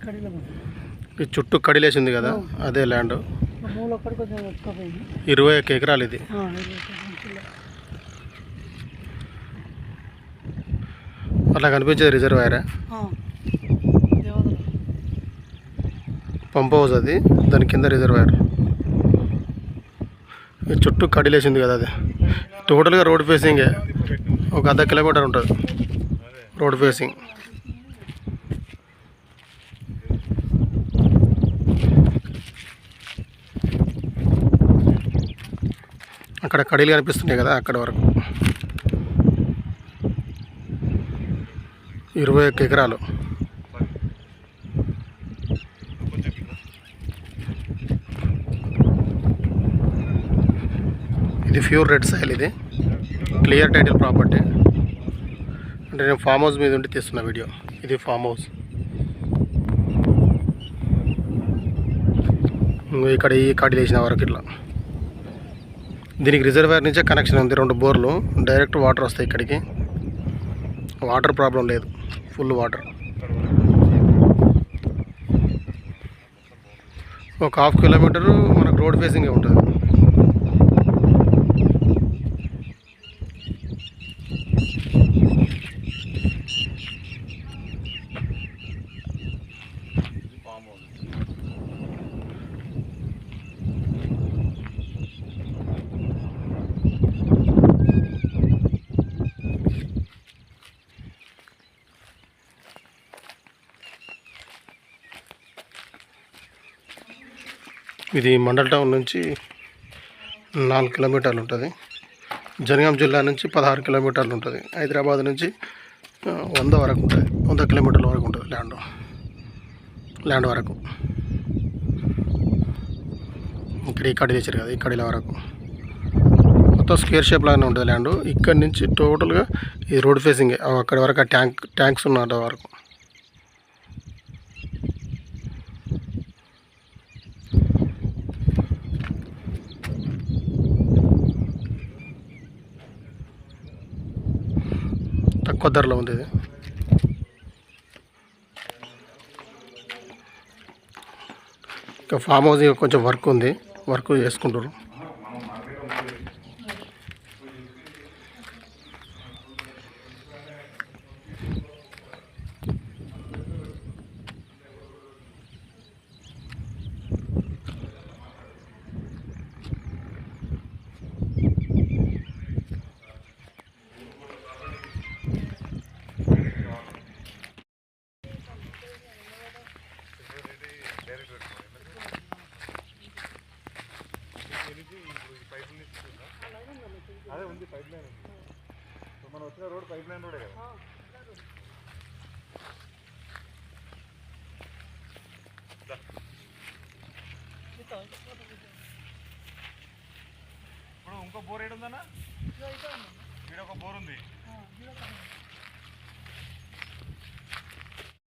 ఈ చుట్టూ కడిలేసింది కదా అదే ల్యాండ్ ఇరవై ఒక్క ఎకరాలు ఇది. అట్లా కనిపించేది రిజర్వాయరా పంప్ హౌస్ అది దాని కింద రిజర్వాయర్ ఈ చుట్టూ కడిలేసింది కదా అది. టోటల్గా రోడ్ ఫేసింగే ఒక అర్ధ కిలోమీటర్ ఉంటుంది. రోడ్ ఫేసింగ్ అక్కడ కడీలు కనిపిస్తున్నాయి కదా అక్కడ వరకు. ఇరవై ఒక్క ఎకరాలు. ఇది ప్యూర్ రెడ్ సైల్ ఇది. Clear title property. అంటే నేను ఫామ్ హౌస్ మీద ఉండి తీస్తున్న వీడియో. ఇది ఫామ్ హౌస్. ఇక్కడ ఈ కాడి వేసిన వరకు ఇట్లా. దీనికి రిజర్వాయర్ నుంచే కనెక్షన్ ఉంది రెండు బోర్లు. డైరెక్ట్ వాటర్ వస్తాయి ఇక్కడికి. వాటర్ ప్రాబ్లం లేదు ఫుల్ వాటర్. ఒక హాఫ్ కిలోమీటరు మనకు రోడ్ ఫేసింగ్ ఉంటుంది. ఇది మండల్ టౌన్ నుంచి నాలుగు కిలోమీటర్లు ఉంటుంది. జనగాం జిల్లా నుంచి పదహారు కిలోమీటర్లు ఉంటుంది. హైదరాబాద్ నుంచి వంద వరకు ఉంటుంది. వంద కిలోమీటర్ల వరకు ఉంటుంది ల్యాండ్. ల్యాండ్ వరకు. ఇక్కడ ఈ కడి తెచ్చారు కదా ఈ కడిల వరకు. మొత్తం స్క్వేర్ షేప్ లాగానే ఉంటుంది ల్యాండ్. ఇక్కడ నుంచి టోటల్గా ఇది రోడ్ ఫేసింగ్. అక్కడి వరకు ఆ ట్యాంక్ ట్యాంక్స్ ఉన్న వరకు. తక్కువ ధరలో ఉంది ఇది. ఇంకా ఫామ్ హౌస్ కొంచెం వర్క్ ఉంది. వర్క్ చేసుకుంటారు అదే ఉంది పైప్ లైన్ మనం వచ్చిన రోడ్ పైప్ లైన్ రోడే కదా. ఇప్పుడు ఇంకో బోర్ ఏడు ఉందన్నా? మీరు ఒక బోర్ ఉంది.